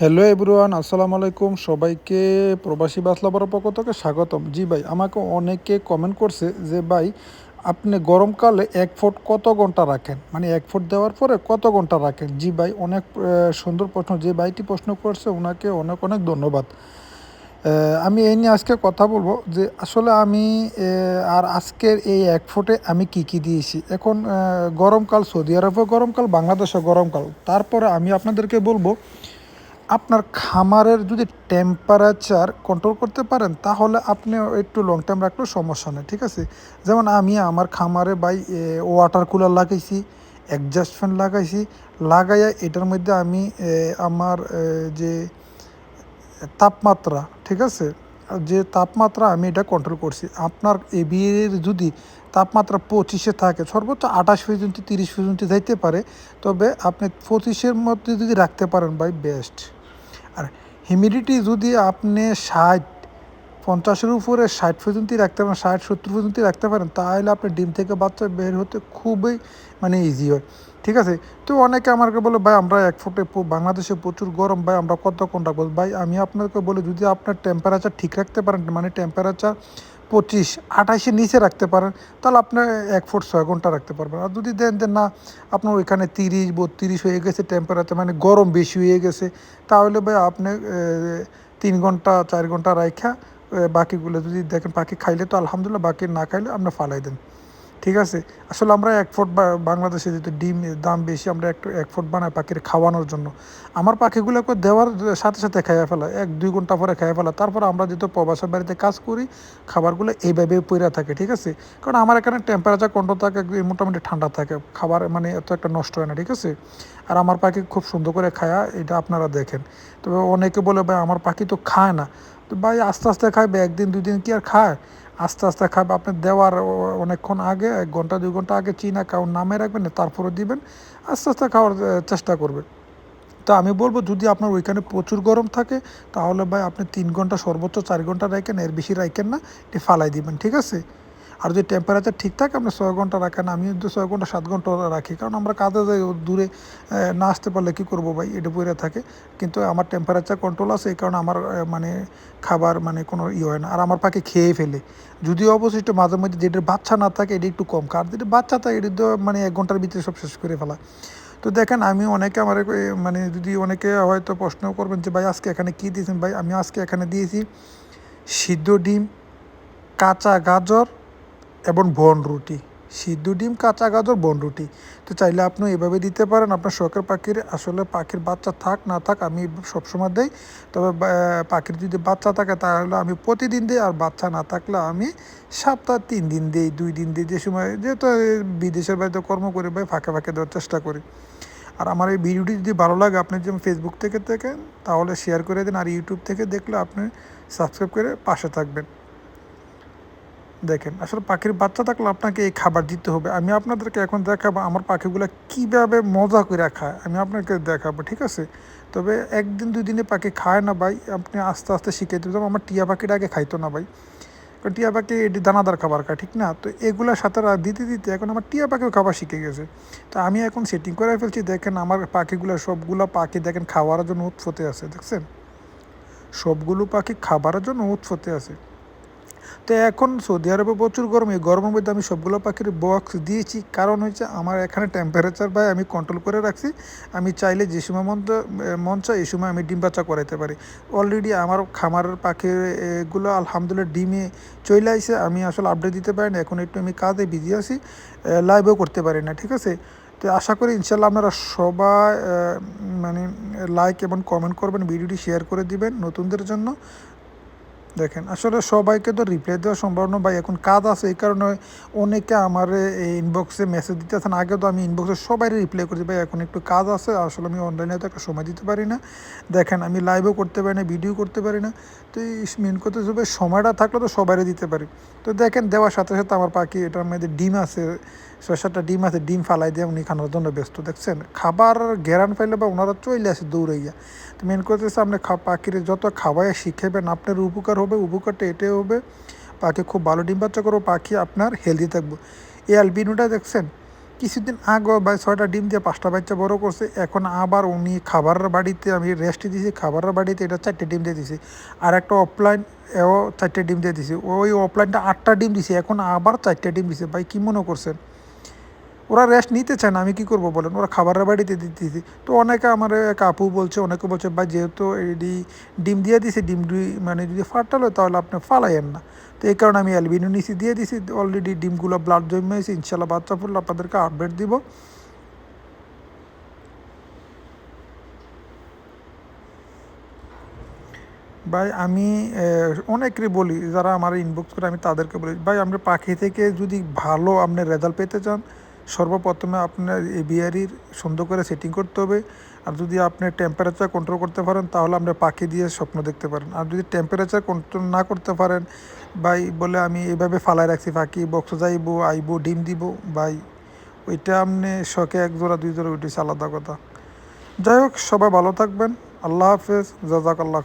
Hello everyone আসসালামু আলাইকুম। সবাইকে প্রবাসী বাসলাবার পক্ষ থেকে স্বাগতম। জি ভাই, আমাকে অনেকে কমেন্ট করছে যে ভাই, আপনি গরমকালে এক ফুট কত ঘণ্টা রাখেন? মানে এক ফুট দেওয়ার পরে কত ঘণ্টা রাখেন? জি ভাই, অনেক সুন্দর প্রশ্ন। যে ভাইটি প্রশ্ন করছে ওনাকে অনেক অনেক ধন্যবাদ। আমি এই নিয়ে আজকে কথা বলব যে আসলে আমি আর আজকের এই এক ফুটে আমি কি কি দিয়েছি? এখন গরমকাল সৌদি আরবে গরমকাল বাংলাদেশে গরমকাল। তারপরে আমি আপনাদেরকে বলব আপনার খামারের যদি টেম্পারেচার কন্ট্রোল করতে পারেন, তাহলে আপনি একটু লং টাইম রাখলেও সমস্যা নেই, ঠিক আছে? যেমন আমি আমার খামারে বাই ওয়াটার কুলার লাগাইছি অ্যাডজাস্ট ফ্যান লাগাইছি, লাগাইয়া এটার মধ্যে আমি আমার যে তাপমাত্রা, ঠিক আছে? যে তাপমাত্রা আমি এটা কন্ট্রোল করছি, আপনার এবিএর যদি তাপমাত্রা পঁচিশে থাকে, সর্বোচ্চ আঠাশ পর্যন্ত, তিরিশ পর্যন্ত যাইতে পারে, তবে আপনি পঁচিশের মধ্যে যদি রাখতে পারেন বাই বেস্ট আর হিউমিডিটি যদি আপনি ষাট, পঞ্চাশের উপরে ষাট পর্যন্ত রাখতে পারেন, ষাট, সত্তর পর্যন্ত রাখতে পারেন, তাহলে আপনি ডিম থেকে বাচ্চা বের হতে খুবই মানে ইজি হয়। ঠিক আছে? তো অনেকে আমাকে বলে, ভাই, আমরা এক ফুটে বাংলাদেশে প্রচুর গরম, ভাই, আমরা কতক্ষণ রাখব ভাই, আমি আপনাকে বলি, যদি আপনার টেম্পারেচার ঠিক রাখতে পারেন মানে টেম্পারেচার পঁচিশ আঠাশের নিচে রাখতে পারেন, তাহলে আপনার এক ফুট ছয় ঘণ্টা রাখতে পারবেন। আর যদি দেন যে না, আপনার ওইখানে তিরিশ, বত্রিশ হয়ে গেছে টেম্পারেচার মানে গরম বেশি হয়ে গেছে, তাহলে ভাই আপনি তিন ঘণ্টা, চার ঘণ্টা রাখা বাকিগুলো যদি দেখেন পাখি খাইলে তো আলহামদুলিল্লাহ, বাকি না খাইলে আপনি ফালাই দেন। ঠিক আছে? আসলে আমরা এক ফুট বাংলাদেশে যেহেতু ডিম দাম বেশি, আমরা একটু এক ফুট বানাই পাখির খাওয়ানোর জন্য। আমার পাখিগুলোকে দেওয়ার সাথে সাথে খাইয়া ফেলা, এক, দুই ঘণ্টা পরে খাইয়া ফেলা। তারপর আমরা যেহেতু প্রবাসের বাড়িতে কাজ করি, খাবারগুলো এইভাবে পইরা থাকে, ঠিক আছে? কারণ আমার এখানে টেম্পারেচার কন্ট্রোল থাকে মোটামুটি ঠান্ডা থাকে। খাবার মানে এত একটা নষ্ট হয় না, ঠিক আছে? আর আমার পাখি খুব সুন্দর করে খায়া, এটা আপনারা দেখেন। তবে অনেকে বলে, ভাই, আমার পাখি তো খায় না। তো ভাই আস্তে আস্তে খাইবে, একদিন দুই দিন কি আর খায়? আস্তে আস্তে খাবে আপনি দেওয়ার অনেকক্ষণ আগে, এক ঘণ্টা, দুই ঘণ্টা আগে চিনা কাউর নামে রাখবেন, তারপরে দিবেন। আস্তে আস্তে খাওয়ার চেষ্টা করবেন। তো আমি বলব, যদি আপনার ওইখানে প্রচুর গরম থাকে, তাহলে ভাই আপনি তিন ঘণ্টা সর্বোচ্চ চার ঘণ্টা রাখেন এর বেশি রাখেন না এটি ফালাই দিবেন, ঠিক আছে? আর যদি টেম্পারেচার ঠিক থাকে আপনি ছয় ঘণ্টা রাখেন আমি কিন্তু ছয় ঘণ্টা, সাত ঘণ্টা রাখি। কারণ আমরা কাজে যাই দূরে না আসতে পারলে কী করব ভাই? এটা পরে থাকে। কিন্তু আমার টেম্পারেচার কন্ট্রোল আছে, এই কারণে আমার মানে খাবার মানে কোনো ই হয় না। আর আমার পাখি খেয়ে ফেলে। যদিও অবশিষ্ট মাঝে মধ্যে যেটার বাচ্চা না থাকে, এটা একটু কম। কার যেটা বাচ্চা থাকে, এটা মানে এক ঘণ্টার ভিতরে সব শেষ করে ফেলা। তো দেখেন, আমি অনেকে আমার মানে যদি অনেকে হয়তো প্রশ্ন করবেন যে, ভাই, আজকে এখানে কী দিয়েছেন? ভাই, আমি আজকে এখানে দিয়েছি সিদ্ধ ডিম, কাঁচা গাজর এবং বন রুটি। সিদ্ধ ডিম, কাঁচা গাজর, বন রুটি। তো চাইলে আপনি এভাবে দিতে পারেন। আপনার শখের পাখির, আসলে পাখির বাচ্চা থাক, না থাক, আমি সবসময় দেই। তবে পাখির যদি বাচ্চা থাকে, তাহলে আমি প্রতিদিন দিই। আর বাচ্চা না থাকলে আমি সপ্তাহ তিন দিন দিই, দুই দিন দিই। যে সময়, যেহেতু বিদেশের বাড়িতে কর্ম করি ভাই, ফাঁকে ফাঁকে দেওয়ার চেষ্টা করি। আর আমার এই ভিডিওটি যদি ভালো লাগে, আপনি যেমন ফেসবুক থেকে দেখেন, তাহলে শেয়ার করে দিন। আর ইউটিউব থেকে দেখলে আপনি সাবস্ক্রাইব করে পাশে থাকবেন। দেখেন, আসলে পাখির বাচ্চা থাকলে আপনাকে এই খাবার দিতে হবে। আমি আপনাদেরকে এখন দেখাবো আমার পাখিগুলো কীভাবে মজা করে খায়। আমি আপনাকে দেখাবো, ঠিক আছে? তবে একদিন দুই দিনে পাখি খায় না ভাই, আপনি আস্তে আস্তে শিখে দেবেন আমার টিয়া পাখিটা আগে খাইতো না ভাই। কারণ টিয়া পাখি এটি দানাদার খাবার খায়, ঠিক না? তো এগুলোর সাথে দিতে দিতে এখন আমার টিয়া পাখিও খাবার শিখে গেছে। তো আমি এখন সেটিং করে ফেলছি, দেখেন আমার পাখিগুলো সবগুলো পাখি দেখেন খাওয়ার জন্য উৎফতে আছে, দেখছেন? সবগুলো পাখি খাবারের জন্য উৎফতে আছে। তো এখন সৌদি আরবে প্রচুর গরম। এই গরমের মধ্যে আমি সবগুলো পাখির বক্স দিয়েছি। কারণ হচ্ছে আমার এখানে টেম্পারেচার ভাই আমি কন্ট্রোল করে রাখছি। আমি চাইলে যে সময় মন মন চায় এই সময় আমি ডিম বাচ্চা করাইতে পারি। অলরেডি আমার খামারের পাখিগুলো আলহামদুলিল্লাহ ডিমে চলে আসে আমি আসলে আপডেট দিতে পারি না। এখন একটু আমি কাজে বিজি আছি। লাইভও করতে পারি না, ঠিক আছে? তো আশা করি ইনশাল্লাহ আপনারা সবাই মানে লাইক এবং কমেন্ট করবেন, ভিডিওটি শেয়ার করে দিবেন নতুনদের জন্য। দেখেন, আসলে সবাইকে তো রিপ্লাই দেওয়া সম্ভব না ভাই। এখন কাজ আছে এই কারণে অনেকে আমার এই ইনবক্সে মেসেজ দিতে দিতেছেন। আগে তো আমি ইনবক্সে সবাই রিপ্লাই করছি, ভাই এখন একটু কাজ আছে। আসলে আমি অনলাইনে তো একটা সময় দিতে পারি না। দেখেন, আমি লাইভও করতে পারি না ভিডিও করতে পারি না। তো এই মেন কথা হিসেবে সময়টা থাকলে তো সবাই দিতে পারি। তো দেখেন, দেওয়ার সাথে সাথে আমার পাখি, এটার মধ্যে ডিম আছে। ছয় ডিম আছে, ডিম ফালাই দিয়ে উনি খানোর জন্য ব্যস্ত। দেখছেন, খাবার ঘেরান পাইলে বা ওনারা চলে আসে দৌড়াইয়া। তো মেন হচ্ছে আপনি পাখির যত খাওয়াই শিখাবেন আপনার উপকার হবে, উপকারটা এটাই হবে। পাখি খুব ভালো ডিম বাচ্চা করব পাখি আপনার হেলদি থাকবে। এই অ্যালবিনোটা দেখছেন, কিছুদিন আগে ভাই ছয়টা ডিম দিয়ে পাঁচটা বাচ্চা বড় করছে, এখন আবার উনি খাবারের বাড়িতে, আমি রেস্ট দিয়েছি খাবারের বাড়িতে এটা চারটে ডিম দিয়ে দিছি। আর একটা অফলাইন এও চারটে ডিম দিয়ে দিছি। ওই অফলাইনটা আটটা ডিম দিছে, এখন আবার চারটে ডিম দিছে। ভাই, কী মনে করছেন? ওরা রেস্ট নিতে চায় না, আমি কি করব বলেন? ওরা খাবারের বাড়িতে দিতেছি। তো অনেকে আমার এক আপু বলছে, অনেকে বলছে, ভাই, যেহেতু এডি ডিম দিয়ে দিছে, ডিম মানে যদি ফাটাল হয় তাহলে আপনি ফালাইয়েন না। তো এই কারণে আমি অ্যালবিনো নিচে দিয়ে দিছি অলরেডি ডিমগুলো ব্লাড জন্মেছে, ইনশাল্লাহ বাচ্চা ফুললে আপনাদেরকে আপডেট দিব। ভাই, আমি অনেকেরই বলি, যারা আমার ইনবক্স করে আমি তাদেরকে বলি, ভাই, আমরা পাখি থেকে যদি ভালো আপনি রেজাল্ট পেতে চান সর্বপ্রথমে আপনার এবিআরির সুন্দর করে সেটিং করতে হবে। আর যদি আপনি টেম্পারেচার কন্ট্রোল করতে পারেন, তাহলে আপনি পাখি দিয়ে স্বপ্ন দেখতে পারেন। আর যদি টেম্পারেচার কন্ট্রোল না করতে পারেন, ভাই বলে আমি এভাবে ফালাই রাখছি পাখি বক্স যাইবো, আইবো, ডিম দিব, ভাই। ওইটা আপনি শখে এক জোড়া, দুই জোড়া উঠেছে আলাদা কথা। যাই হোক, সবাই ভালো থাকবেন। আল্লাহ হাফেজ। জাজাক আল্লাহ